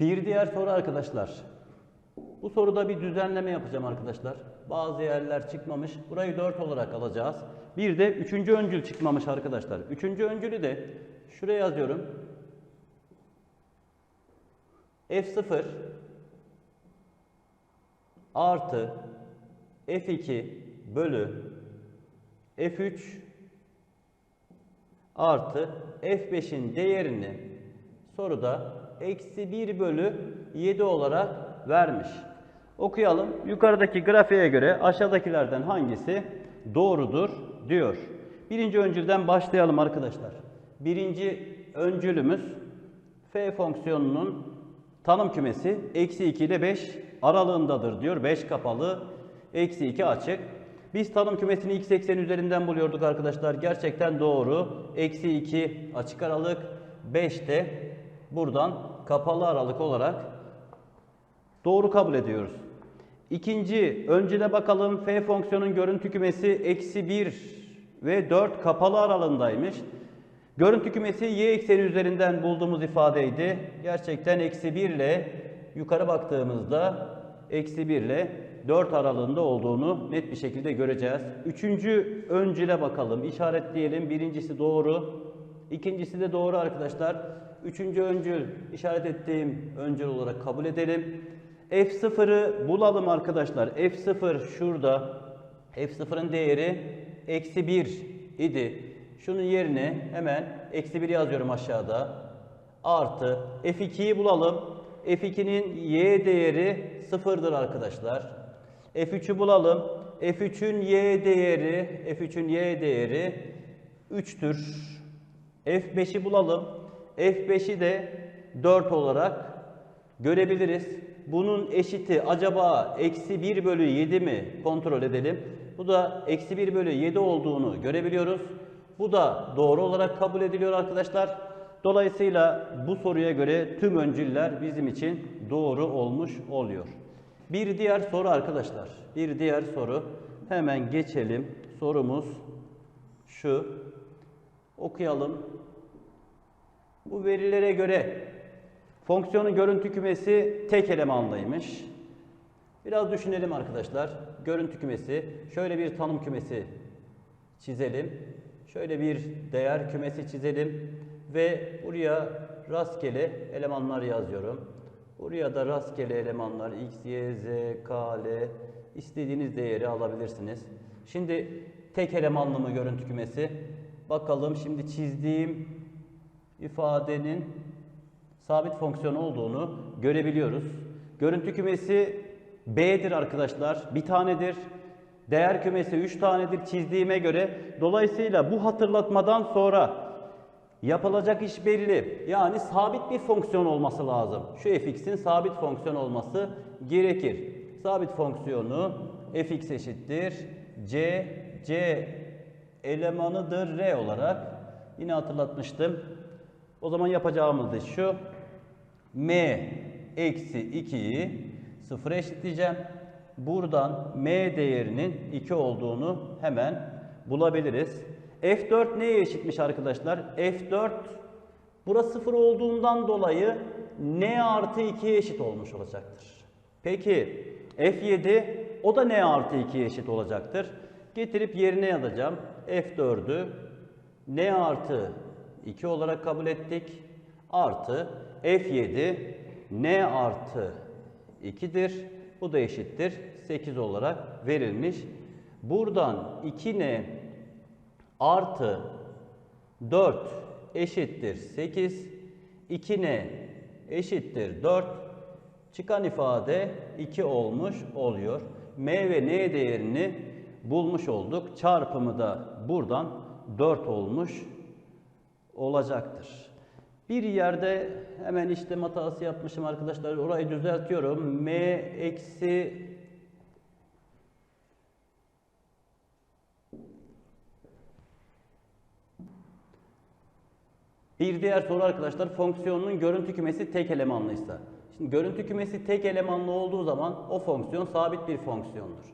Bir diğer soru arkadaşlar. Bu soruda bir düzenleme yapacağım arkadaşlar. Bazı yerler çıkmamış. Burayı 4 olarak alacağız. Bir de üçüncü öncül çıkmamış arkadaşlar. Üçüncü öncülü de şuraya yazıyorum. F0 artı F2 bölü F3 artı F5'in değerini soruda eksi 1 bölü 7 olarak vermiş. Okuyalım. Yukarıdaki grafiğe göre aşağıdakilerden hangisi doğrudur diyor. Birinci öncülden başlayalım arkadaşlar. Birinci öncülümüz f fonksiyonunun tanım kümesi eksi 2 ile 5 aralığındadır diyor. 5 kapalı, eksi 2 açık. Biz tanım kümesini x eksen üzerinden buluyorduk arkadaşlar. Gerçekten doğru. Eksi 2 açık aralık, 5 de buradan kapalı aralık olarak doğru kabul ediyoruz. İkinci, öncüne bakalım. F fonksiyonun görüntü kümesi eksi 1 ve 4 kapalı aralığındaymış. Görüntü kümesi y ekseni üzerinden bulduğumuz ifadeydi. Gerçekten eksi 1 ile yukarı baktığımızda eksi 1 ile 4 aralığında olduğunu net bir şekilde göreceğiz. Üçüncü öncüle bakalım. İşaretleyelim. Birincisi doğru. İkincisi de doğru arkadaşlar. Üçüncü öncül işaret ettiğim öncül olarak kabul edelim. F0'ı bulalım arkadaşlar. F0 şurada. F0'ın değeri eksi 1 idi. Şunun yerine hemen eksi 1 yazıyorum aşağıda. Artı F2'yi bulalım. F2'nin y değeri sıfırdır arkadaşlar. F3'ü bulalım. F3'ün y değeri, F3'ün y değeri 3'tür. F5'i bulalım. F5'i de 4 olarak görebiliriz. Bunun eşiti acaba eksi 1 bölü 7 mi kontrol edelim. Bu da eksi 1 bölü 7 olduğunu görebiliyoruz. Bu da doğru olarak kabul ediliyor arkadaşlar. Dolayısıyla bu soruya göre tüm öncüller bizim için doğru olmuş oluyor. Bir diğer soru arkadaşlar. Bir diğer soru. Hemen geçelim. Sorumuz şu. Okuyalım. Bu verilere göre fonksiyonun görüntü kümesi tek elemanlıymış. Biraz düşünelim arkadaşlar. Görüntü kümesi, şöyle bir tanım kümesi çizelim. Şöyle bir değer kümesi çizelim ve buraya rastgele elemanlar yazıyorum. Buraya da rastgele elemanlar x, y, z, k, l istediğiniz değeri alabilirsiniz. Şimdi tek elemanlı mı görüntü kümesi? Bakalım şimdi çizdiğim ifadenin sabit fonksiyon olduğunu görebiliyoruz. Görüntü kümesi B'dir arkadaşlar. Bir tanedir. Değer kümesi 3 tanedir çizdiğime göre. Dolayısıyla bu hatırlatmadan sonra yapılacak iş belli. Yani sabit bir fonksiyon olması lazım. Şu fx'in sabit fonksiyon olması gerekir. Sabit fonksiyonu fx eşittir c, c elemanıdır r olarak yine hatırlatmıştım. O zaman yapacağımız da şu. m eksi 2'yi sıfıra eşitleyeceğim. Buradan m değerinin 2 olduğunu hemen bulabiliriz. F4 neye eşitmiş arkadaşlar? F4 burası 0 olduğundan dolayı n artı 2'ye eşit olmuş olacaktır. Peki F7 o da n artı 2'ye eşit olacaktır. Getirip yerine yazacağım. F4'ü n artı 2 olarak kabul ettik. Artı F7 n artı 2'dir. Bu da eşittir. 8 olarak verilmiş. Buradan 2n artı 4 eşittir 8. 2n eşittir 4. Çıkan ifade 2 olmuş oluyor. M ve n değerini bulmuş olduk. Çarpımı da buradan 4 olmuş olacaktır. Bir yerde hemen işlem hatası yapmışım arkadaşlar. Orayı düzeltiyorum. M eksi Bir diğer soru arkadaşlar fonksiyonun görüntü kümesi tek elemanlıysa. Şimdi görüntü kümesi tek elemanlı olduğu zaman o fonksiyon sabit bir fonksiyondur.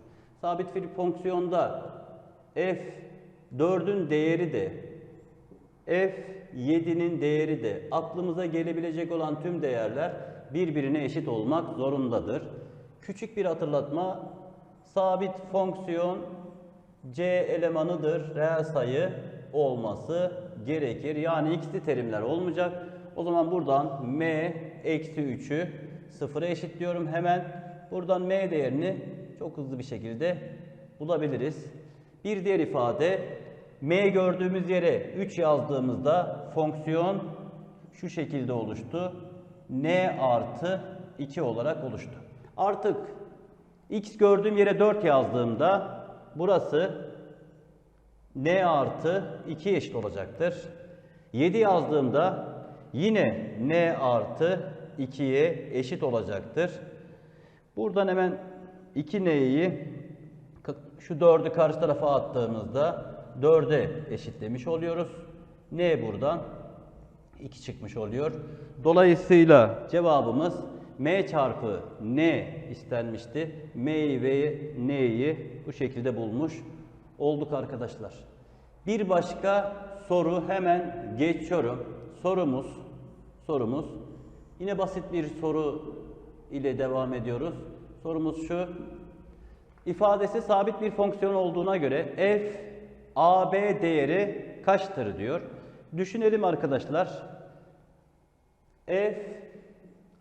Sabit bir fonksiyonda f 4'ün değeri de f 7'nin değeri de aklımıza gelebilecek olan tüm değerler birbirine eşit olmak zorundadır. Küçük bir hatırlatma, sabit fonksiyon c elemanıdır, reel sayı olması gerekir. Yani x'li terimler olmayacak. O zaman buradan m eksi 3'ü sıfıra eşitliyorum hemen. Buradan m değerini çok hızlı bir şekilde bulabiliriz. Bir diğer ifade m gördüğümüz yere 3 yazdığımızda fonksiyon şu şekilde oluştu. n artı 2 olarak oluştu. Artık x gördüğüm yere 4 yazdığımda burası n artı 2 eşit olacaktır. 7 yazdığımda yine n artı 2'ye eşit olacaktır. Buradan hemen 2n'yi şu 4'ü karşı tarafa attığımızda 4'e eşitlemiş oluyoruz. n buradan 2 çıkmış oluyor. Dolayısıyla cevabımız m çarpı n istenmişti. m'yi ve n'yi bu şekilde bulmuş olduk arkadaşlar. Bir başka soru hemen geçiyorum. Sorumuz sorumuz yine basit bir soru ile devam ediyoruz. Sorumuz şu. İfadesi sabit bir fonksiyon olduğuna göre f a b değeri kaçtır diyor. Düşünelim arkadaşlar. f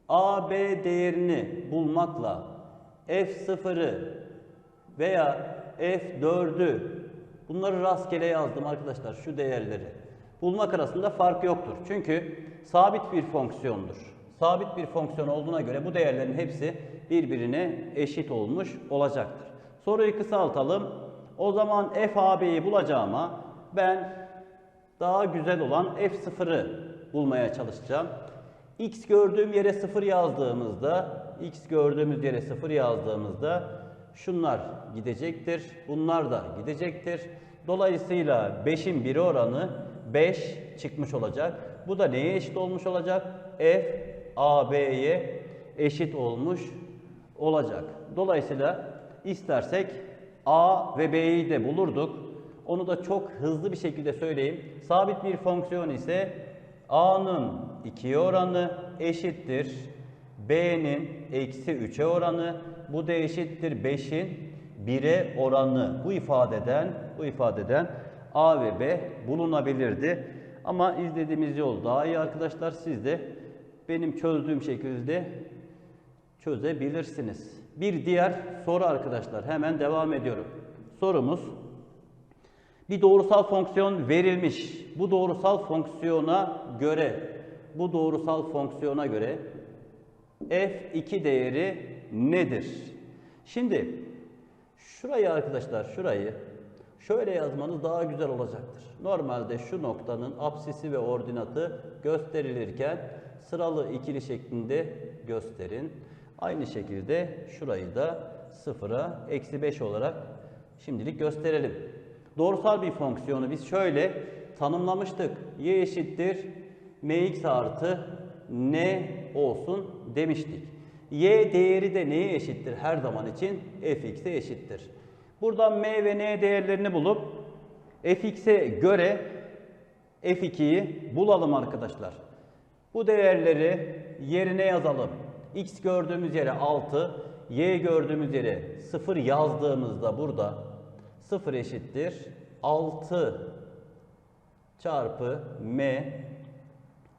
a b değerini bulmakla f0'ı veya f4'ü bunları rastgele yazdım arkadaşlar şu değerleri. Bulmak arasında fark yoktur. Çünkü sabit bir fonksiyondur. Sabit bir fonksiyon olduğuna göre bu değerlerin hepsi birbirine eşit olmuş olacaktır. Soruyu kısaltalım. O zaman f ab'yi bulacağıma ben daha güzel olan f0'ı bulmaya çalışacağım. x gördüğüm yere 0 yazdığımızda, x gördüğümüz yere 0 yazdığımızda şunlar gidecektir. Bunlar da gidecektir. Dolayısıyla 5'in 1 oranı 5 çıkmış olacak. Bu da neye eşit olmuş olacak? F AB'ye eşit olmuş olacak. Dolayısıyla istersek A ve B'yi de bulurduk. Onu da çok hızlı bir şekilde söyleyeyim. Sabit bir fonksiyon ise A'nın 2'ye oranı eşittir. B'nin eksi 3'e oranı. Bu da eşittir 5'in 1'e oranı. Bu ifadeden, bu ifadeden A ve B bulunabilirdi. Ama izlediğimiz yol daha iyi arkadaşlar. Siz de benim çözdüğüm şekilde çözebilirsiniz. Bir diğer soru arkadaşlar. Hemen devam ediyorum. Sorumuz bir doğrusal fonksiyon verilmiş. Bu doğrusal fonksiyona göre bu doğrusal fonksiyona göre f2 değeri nedir? Şimdi şurayı arkadaşlar şurayı şöyle yazmanız daha güzel olacaktır. Normalde şu noktanın apsisi ve ordinatı gösterilirken sıralı ikili şeklinde gösterin. Aynı şekilde şurayı da sıfıra eksi 5 olarak şimdilik gösterelim. Doğrusal bir fonksiyonu biz şöyle tanımlamıştık. y eşittir mx artı n olsun demiştik. y değeri de neye eşittir her zaman için? fx'e eşittir. Buradan m ve n değerlerini bulup fx'e göre f2'yi bulalım arkadaşlar. Bu değerleri yerine yazalım. X gördüğümüz yere 6, y gördüğümüz yere 0 yazdığımızda burada 0 eşittir 6 çarpı m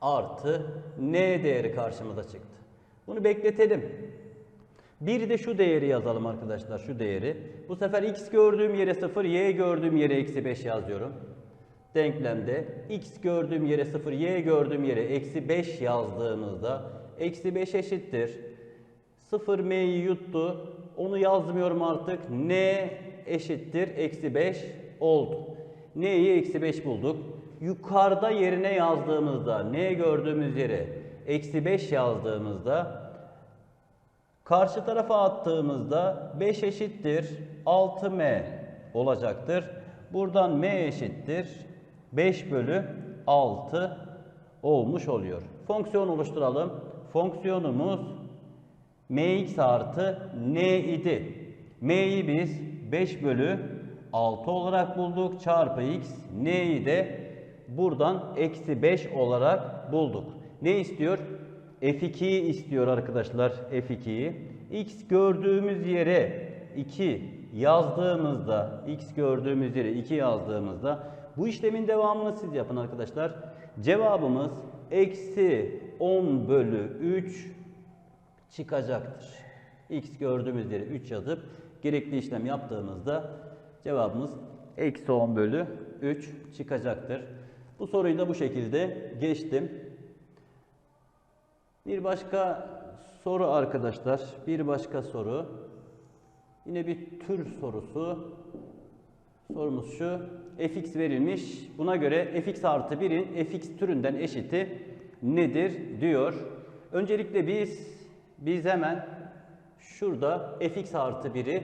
artı n değeri karşımıza çıktı. Bunu bekletelim. Bir de şu değeri yazalım arkadaşlar, şu değeri. Bu sefer x gördüğüm yere 0, y gördüğüm yere eksi 5 yazıyorum. Denklemde x gördüğüm yere 0, y gördüğüm yere eksi 5 yazdığımızda eksi 5 eşittir. 0 m'yi yuttu. Onu yazmıyorum artık. n eşittir eksi 5 oldu. n'yi eksi 5 bulduk. Yukarıda yerine yazdığımızda n gördüğümüz yere eksi 5 yazdığımızda karşı tarafa attığımızda 5 eşittir 6m olacaktır. Buradan m eşittir 5 bölü 6 olmuş oluyor. Fonksiyon oluşturalım. Fonksiyonumuz mx artı n idi. m'yi biz 5 bölü 6 olarak bulduk. Çarpı x n'yi de buradan eksi 5 olarak bulduk. Ne istiyor? F2'yi istiyor arkadaşlar F2'yi. X gördüğümüz yere 2 yazdığımızda X gördüğümüz yere 2 yazdığımızda bu işlemin devamını siz yapın arkadaşlar. Cevabımız eksi 10 bölü 3 çıkacaktır. X gördüğümüz yere 3 yazıp gerekli işlem yaptığımızda cevabımız eksi 10 bölü 3 çıkacaktır. Bu soruyu da bu şekilde geçtim. Bir başka soru arkadaşlar. Bir başka soru. Yine bir tür sorusu. Sorumuz şu. fx verilmiş. Buna göre fx artı 1'in fx türünden eşiti nedir diyor. Öncelikle biz biz hemen şurada fx artı 1'i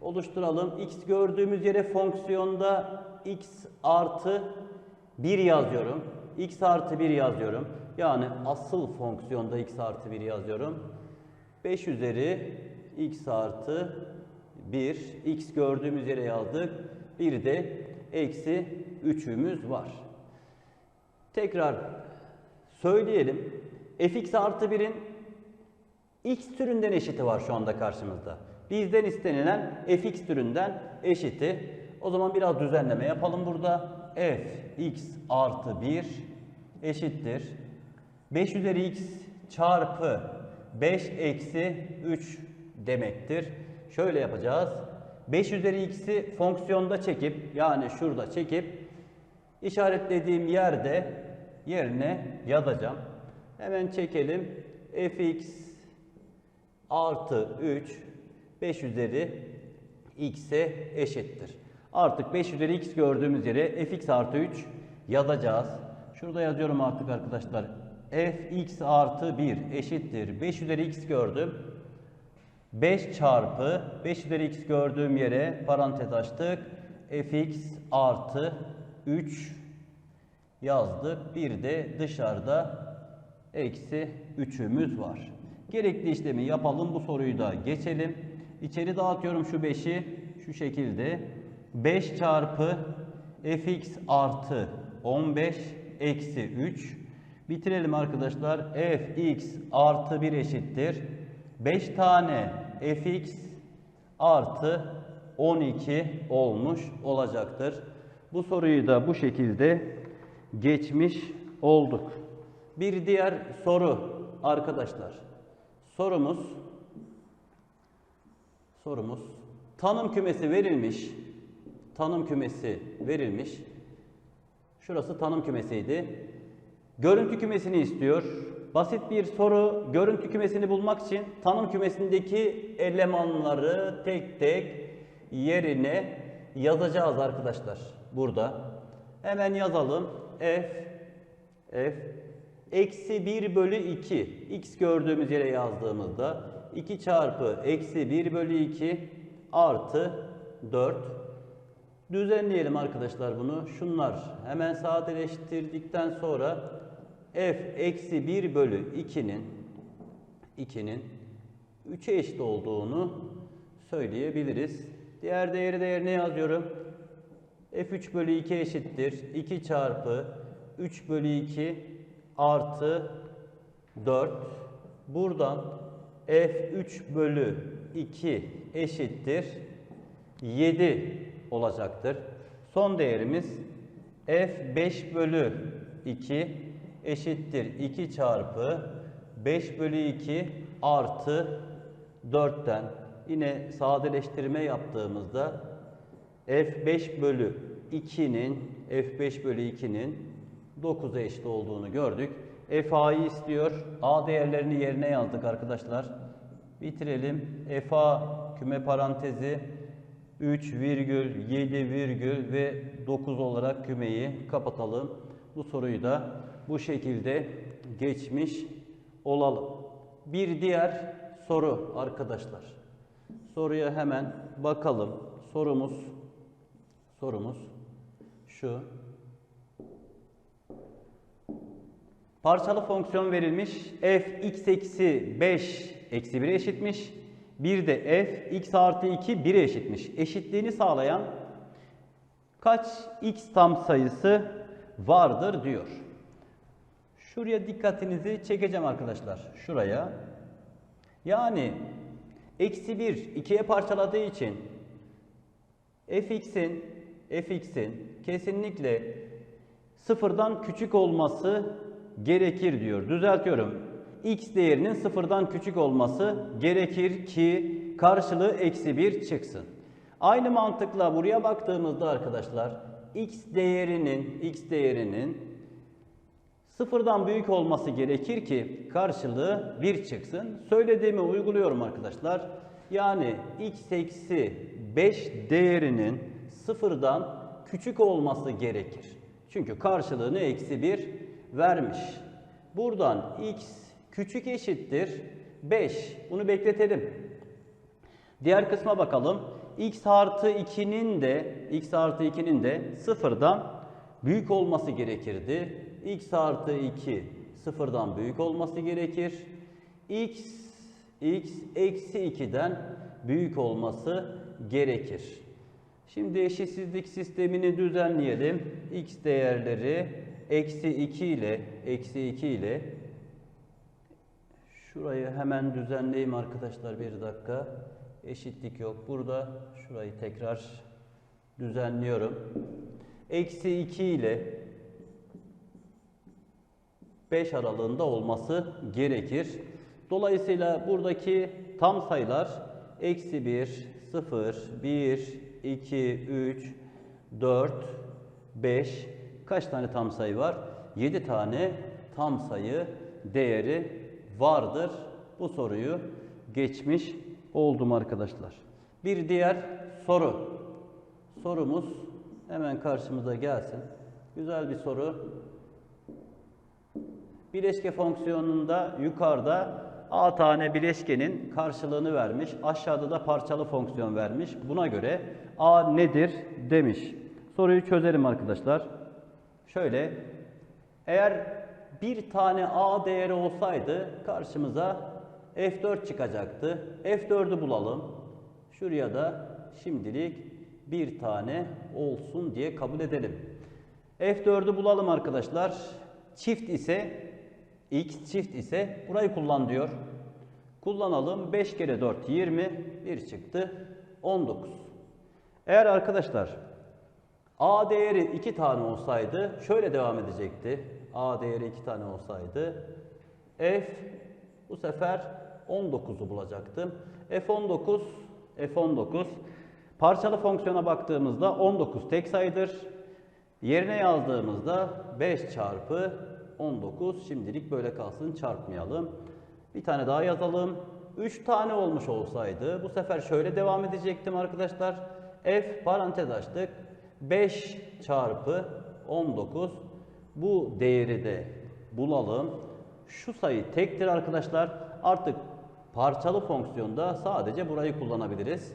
oluşturalım. x gördüğümüz yere fonksiyonda x artı 1 yazıyorum. x artı 1 yazıyorum. Yani asıl fonksiyonda x artı 1 yazıyorum. 5 üzeri x artı 1. x gördüğümüz yere yazdık. Bir de eksi 3'ümüz var. Tekrar söyleyelim. fx artı 1'in x türünden eşiti var şu anda karşımızda. Bizden istenilen fx türünden eşiti. O zaman biraz düzenleme yapalım burada. fx artı 1 eşittir. 5 üzeri x çarpı 5 eksi 3 demektir. Şöyle yapacağız. 5 üzeri x'i fonksiyonda çekip yani şurada çekip işaretlediğim yerde yerine yazacağım. Hemen çekelim. fx artı 3 5 üzeri x'e eşittir. Artık 5 üzeri x gördüğümüz yere fx artı 3 yazacağız. Şurada yazıyorum artık arkadaşlar. fx artı 1 eşittir. 5 üzeri x gördüm. 5 çarpı 5 üzeri x gördüğüm yere parantez açtık. fx artı 3 yazdık. Bir de dışarıda eksi 3'ümüz var. Gerekli işlemi yapalım. Bu soruyu da geçelim. İçeri dağıtıyorum şu 5'i şu şekilde. 5 çarpı fx artı 15 eksi 3. Bitirelim arkadaşlar. fx artı 1 eşittir. 5 tane fx artı 12 olmuş olacaktır. Bu soruyu da bu şekilde geçmiş olduk. Bir diğer soru arkadaşlar. Sorumuz sorumuz tanım kümesi verilmiş. Tanım kümesi verilmiş. Şurası tanım kümesiydi. Görüntü kümesini istiyor. Basit bir soru. Görüntü kümesini bulmak için tanım kümesindeki elemanları tek tek yerine yazacağız arkadaşlar. Burada. Hemen yazalım. F F eksi 1 bölü 2 x gördüğümüz yere yazdığımızda 2 çarpı eksi 1 bölü 2 artı 4 düzenleyelim arkadaşlar bunu. Şunlar hemen sadeleştirdikten sonra f eksi 1 bölü 2'nin 2'nin 3'e eşit olduğunu söyleyebiliriz. Diğer değeri değerine yazıyorum. F3 bölü 2 eşittir. 2 çarpı 3 bölü 2 artı 4. Buradan f3 bölü 2 eşittir. 7 olacaktır. Son değerimiz f5 bölü 2 eşittir 2 çarpı 5 bölü 2 artı 4'ten yine sadeleştirme yaptığımızda f5 bölü 2'nin f5 bölü 2'nin 9'a eşit olduğunu gördük. F A'yı istiyor. A değerlerini yerine yazdık arkadaşlar. Bitirelim. F A küme parantezi 3 virgül 7 virgül ve 9 olarak kümeyi kapatalım. Bu soruyu da bu şekilde geçmiş olalım. Bir diğer soru arkadaşlar. Soruya hemen bakalım. Sorumuz sorumuz şu. Parçalı fonksiyon verilmiş. f x eksi 5 eksi 1'e eşitmiş. Bir de f x artı 2 1'e eşitmiş. Eşitliğini sağlayan kaç x tam sayısı vardır diyor. Şuraya dikkatinizi çekeceğim arkadaşlar. Şuraya. Yani eksi 1 2'ye parçaladığı için fx'in fx'in kesinlikle sıfırdan küçük olması gerekir diyor. Düzeltiyorum. x değerinin sıfırdan küçük olması gerekir ki karşılığı eksi 1 çıksın. Aynı mantıkla buraya baktığımızda arkadaşlar x değerinin x değerinin sıfırdan büyük olması gerekir ki karşılığı 1 çıksın. Söylediğimi uyguluyorum arkadaşlar. Yani x eksi 5 değerinin sıfırdan küçük olması gerekir. Çünkü karşılığını eksi 1 vermiş. Buradan x küçük eşittir 5. Bunu bekletelim. Diğer kısma bakalım. x artı 2'nin de x artı 2'nin de sıfırdan büyük olması gerekirdi. x artı 2 sıfırdan büyük olması gerekir. x x eksi 2'den büyük olması gerekir. Şimdi eşitsizlik sistemini düzenleyelim. x değerleri eksi 2 ile eksi 2 ile şurayı hemen düzenleyeyim arkadaşlar bir dakika. Eşitlik yok. Burada şurayı tekrar düzenliyorum. Eksi 2 ile 5 aralığında olması gerekir. Dolayısıyla buradaki tam sayılar eksi 1, 0, 1, 2, 3, 4, 5 kaç tane tam sayı var? 7 tane tam sayı değeri vardır. Bu soruyu geçmiş oldum arkadaşlar. Bir diğer soru. Sorumuz hemen karşımıza gelsin. Güzel bir soru. Bileşke fonksiyonunda yukarıda a tane bileşkenin karşılığını vermiş. Aşağıda da parçalı fonksiyon vermiş. Buna göre a nedir demiş. Soruyu çözelim arkadaşlar. Şöyle eğer bir tane a değeri olsaydı karşımıza f4 çıkacaktı. f4'ü bulalım. Şuraya da şimdilik bir tane olsun diye kabul edelim. f4'ü bulalım arkadaşlar. Çift ise x çift ise burayı kullan diyor. Kullanalım. 5 kere 4 20. 1 çıktı. 19. Eğer arkadaşlar a değeri 2 tane olsaydı şöyle devam edecekti. a değeri 2 tane olsaydı f bu sefer 19'u bulacaktım. f19 f19 parçalı fonksiyona baktığımızda 19 tek sayıdır. Yerine yazdığımızda 5 çarpı 19 şimdilik böyle kalsın çarpmayalım. Bir tane daha yazalım. 3 tane olmuş olsaydı bu sefer şöyle devam edecektim arkadaşlar. F parantez açtık. 5 çarpı 19 bu değeri de bulalım. Şu sayı tektir arkadaşlar. Artık parçalı fonksiyonda sadece burayı kullanabiliriz.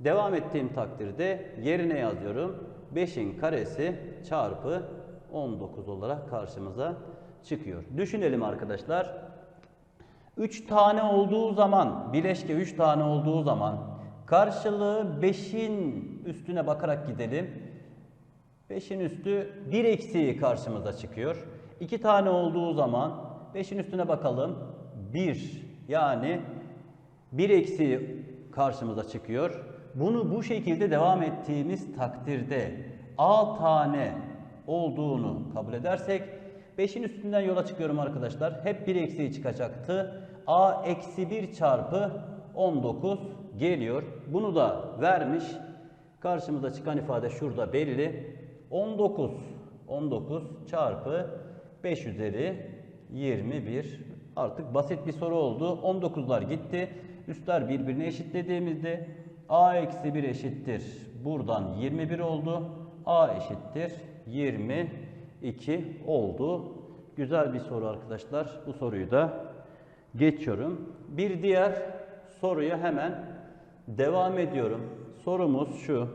Devam ettiğim takdirde yerine yazıyorum. 5'in karesi çarpı 19 olarak karşımıza çıkıyor. Düşünelim arkadaşlar. 3 tane olduğu zaman, bileşke 3 tane olduğu zaman karşılığı 5'in üstüne bakarak gidelim. 5'in üstü 1 eksiği karşımıza çıkıyor. 2 tane olduğu zaman 5'in üstüne bakalım. 1 yani 1 eksiği karşımıza çıkıyor. Bunu bu şekilde devam ettiğimiz takdirde A tane olduğunu kabul edersek 5'in üstünden yola çıkıyorum arkadaşlar. Hep 1 eksiği çıkacaktı. A eksi 1 çarpı 19 geliyor. Bunu da vermiş. Karşımıza çıkan ifade şurada belli. 19 19 çarpı 5 üzeri 21 artık basit bir soru oldu. 19'lar gitti. Üstler birbirine eşitlediğimizde a eksi 1 eşittir. Buradan 21 oldu. a eşittir 22 oldu. Güzel bir soru arkadaşlar. Bu soruyu da geçiyorum. Bir diğer soruya hemen devam ediyorum. Sorumuz şu.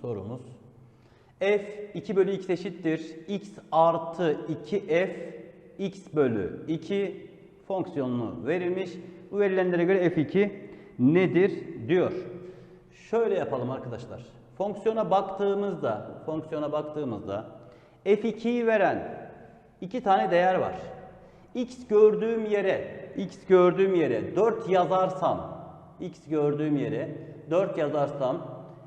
Sorumuz f 2 bölü x eşittir. x artı 2f x bölü 2 fonksiyonunu verilmiş. Bu verilenlere göre f2 nedir diyor. Şöyle yapalım arkadaşlar. Fonksiyona baktığımızda, fonksiyona baktığımızda f2'yi veren iki tane değer var. X gördüğüm yere, X gördüğüm yere 4 yazarsam, X gördüğüm yere 4 yazarsam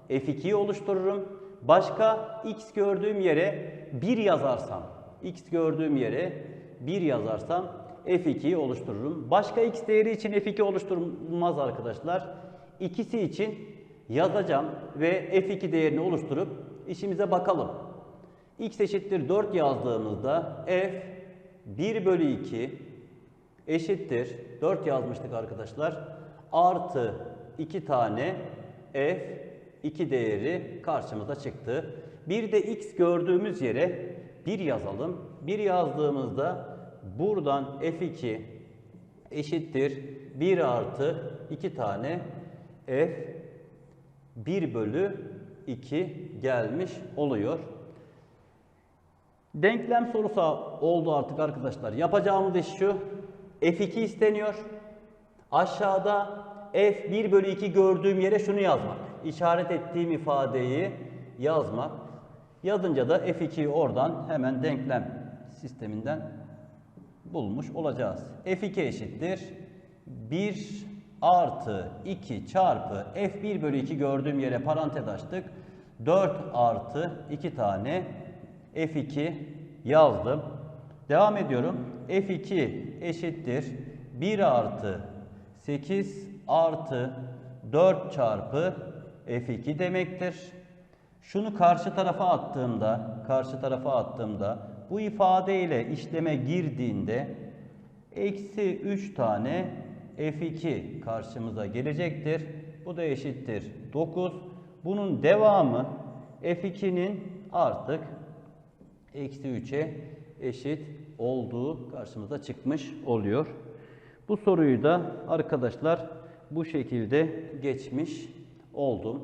F2'yi oluştururum. Başka X gördüğüm yere 1 yazarsam, X gördüğüm yere 1 yazarsam F2'yi oluştururum. Başka X değeri için F2 oluşturulmaz arkadaşlar. İkisi için yazacağım ve F2 değerini oluşturup işimize bakalım. X eşittir 4 yazdığımızda F 1 bölü 2 eşittir 4 yazmıştık arkadaşlar. Artı 2 tane F 2 değeri karşımıza çıktı. Bir de X gördüğümüz yere 1 yazalım. 1 yazdığımızda buradan F2 eşittir 1 artı 2 tane F 1 bölü 2 gelmiş oluyor. Denklem sorusu oldu artık arkadaşlar. Yapacağımız iş şu. F2 isteniyor. Aşağıda F1 bölü 2 gördüğüm yere şunu yazmak. İşaret ettiğim ifadeyi yazmak. Yazınca da F2'yi oradan hemen denklem sisteminden bulmuş olacağız. F2 eşittir. 1 artı 2 çarpı F1 bölü 2 gördüğüm yere parantez açtık. 4 artı 2 tane F2 yazdım. Devam ediyorum. F2 eşittir. 1 artı 8 artı 4 çarpı F2 demektir. Şunu karşı tarafa attığımda, karşı tarafa attığımda bu ifade ile işleme girdiğinde eksi 3 tane F2 karşımıza gelecektir. Bu da eşittir 9. Bunun devamı F2'nin artık eksi 3'e eşit olduğu karşımıza çıkmış oluyor. Bu soruyu da arkadaşlar bu şekilde geçmiş oldum.